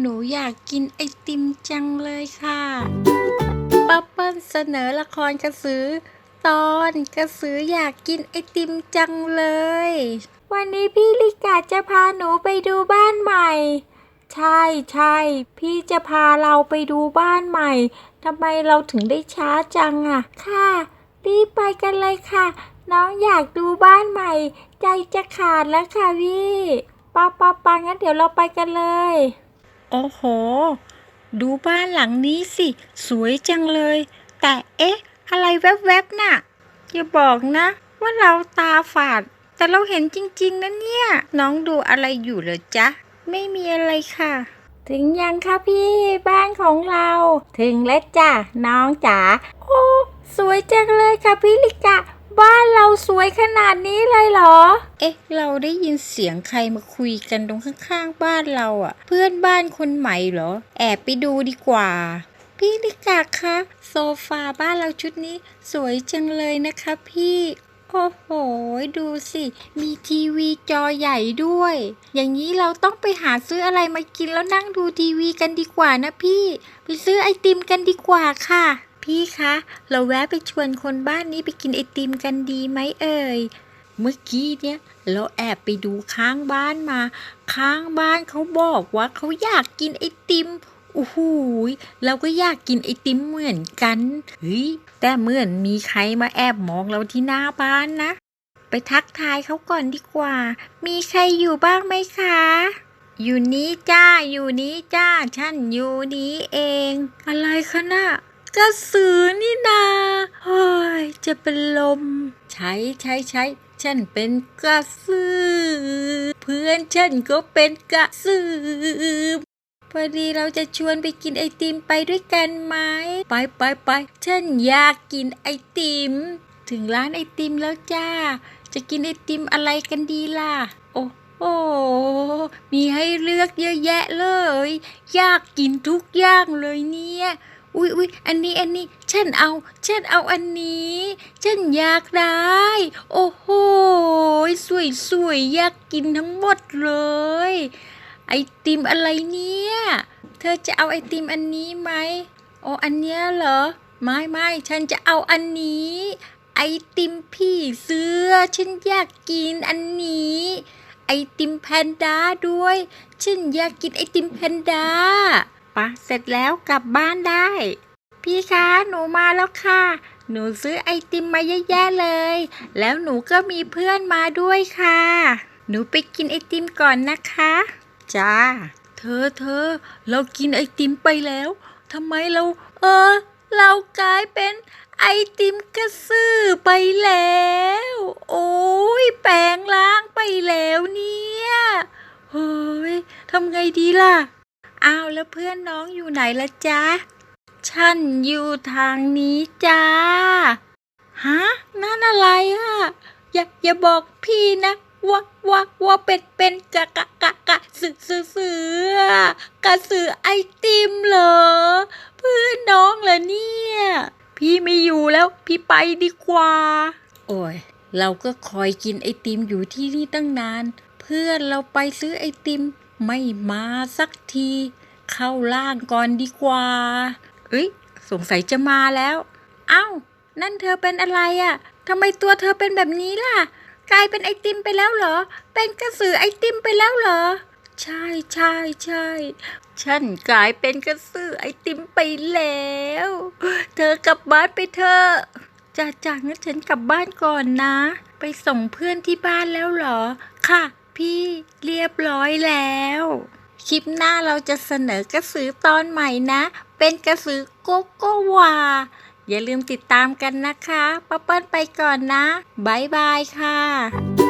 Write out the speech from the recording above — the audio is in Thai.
หนูอยากกินไอติมจังเลยค่ะป้าเปิ้ลเสนอละครกระสือ ตอนกระสืออยากกินไอติมจังเลย วันนี้พี่ลิกาจะพาหนูไปดูบ้านใหม่ ใช่ใช่พี่จะพาเราไปดูบ้านใหม่ทำไมเราถึงได้ช้าจังอะค่ะรีบไปกันเลยค่ะ น้องอยากดูบ้านใหม่ ใจจะขาดแล้วค่ะพี่ป้าป้าป้างั้นเดี๋ยวเราไปกันเลย โอ้โห ดูบ้านหลังนี้สิ สวยจังเลย แต่เอ๊ะ อะไรแวบๆน่ะ อย่าบอกนะ ว่าเราตาฝาด แต่เราเห็นจริง ๆนะเนี่ย น้องดูอะไรอยู่เหรอจ๊ะ ไม่มีอะไรค่ะ ถึงยังคะพี่บ้านของเรา ถึงแล้วจ้ะน้องจ๋าโอ้สวยจังเลยค่ะพี่ลิกะ บ้านเราสวยขนาดนี้เลยเหรอ เอ๊ะ เราได้ยินเสียงใครมาคุยกันตรงข้างๆบ้านเราอะ่ะ เพื่อนบ้านคนใหม่เหรอ แอบไปดูดีกว่า พี่ลิกะคะโซฟาบ้านเราชุดนี้ สวยจังเลยนะคะพี่ โอ้โห ดูสิ มีทีวีจอใหญ่ด้วย อย่างนี้เราต้องไปหาซื้ออะไรมากินแล้วนั่งดูทีวีกันดีกว่านะพี่ ไปซื้อไอติมกันดีกว่าค่ะ พี่คะ เราแวะไปชวนคนบ้านนี้ไปกินไอติมกันดีไหมเอ่ย เมื่อกี้เนี่ยเราแอบไปดูข้างบ้านมาข้างบ้านเขาบอกว่าเขาอยากกินไอติมโอ้โหยเราก็อยากกินไอติมเหมือนกัน เฮ้ย แต่เหมือนมีใครมาแอบมองเราที่หน้าบ้านนะ ไปทักทายเขาก่อนดีกว่า มีใครอยู่บ้างไหมคะ อยู่นี้จ้า อยู่นี้จ้า ฉันอยู่นี้เอง อะไรคะน่ะ กระสือนี่นาเฮ้ยจะเป็นลม ใช้ใช้ใช้ฉันเป็นกระสือ เพื่อนฉันก็เป็นกระสือพอดีเราจะชวนไปกินไอติมไปด้วยกันไหมไปไปไปฉันอยากกินไอติม ถึงร้านไอติมแล้วจ้า จะกินไอติมอะไรกันดีล่ะ โอ้โหมีให้เลือกเยอะแยะเลย อยากกินทุกอย่างเลยเนี่ย อุ๊ยอุ๊ยอันนี้อันนี้ฉันเอา ฉันเอาอันนี้ ฉันอยากได้ โอ้โหสวยสวยอยากกินทั้งหมดเลย ไอติมอะไรเนี่ย เธอจะเอาไอติมอันนี้ไหมโอ้อันเนี้ยเหรอ ไม่ไม่ฉันจะเอาอันนี้ ไอติมพี่เสื้อ ฉันอยากกินอันนี้ไอติมแพนด้าด้วย ฉันอยากกินไอติมแพนด้า ปะเสร็จแล้วกลับบ้านได้ พี่คะหนูมาแล้วค่ะ หนูซื้อไอติมมาเยอะแยะเลย แล้วหนูก็มีเพื่อนมาด้วยค่ะ หนูไปกินไอติมก่อนนะคะ จ้า เธอเธอ เรากินไอติมไปแล้วทำไมเรา เออ เรากลายเป็นไอติมกระสือไปแล้ว โอ้ยแปลงร่างไปแล้วเนี่ย เฮ้ยทำไงดีล่ะ อ้าวแล้วเพื่อนน้องอยู่ไหนละจ๊ะ ฉันอยู่ทางนี้จ้า ฮะ นั่นอะไรอะ อย่าอย่าบอกพี่นะว่าว่าว่าเป็นเป็นกะกะกะกะสือสือสือกะสือไอติมเหรอ เพื่อนน้องเหรอเนี่ย พี่ไม่อยู่แล้วพี่ไปดีกว่า โอ้ย เราก็คอยกินไอติมอยู่ที่นี่ตั้งนาน เพื่อนเราไปซื้อไอติม ไม่มาสักที เข้าล่างก่อนดีกว่า เอ้ย สงสัยจะมาแล้ว เอ้า นั่นเธอเป็นอะไรอะ่ะทำไมตัวเธอเป็นแบบนี้ล่ะ กลายเป็นไอติมไปแล้วเหรอ เป็นกระสือไอติมไปแล้วเหรอ ใช่ใช่ใช่ฉันกลายเป็นกระสือไอติมไปแล้ว เธอกลับบ้านไปเถอะจ้าจ้างั้นฉันกลับบ้านก่อนนะ ไปส่งเพื่อนที่บ้านแล้วเหรอ ค่ะ พี่เรียบร้อยแล้ว คลิปหน้าเราจะเสนอกระสือตอนใหม่นะ เป็นกระสือโกโกวา อย่าลืมติดตามกันนะคะป้าเปิ้ลไปก่อนนะ บ๊ายบายค่ะ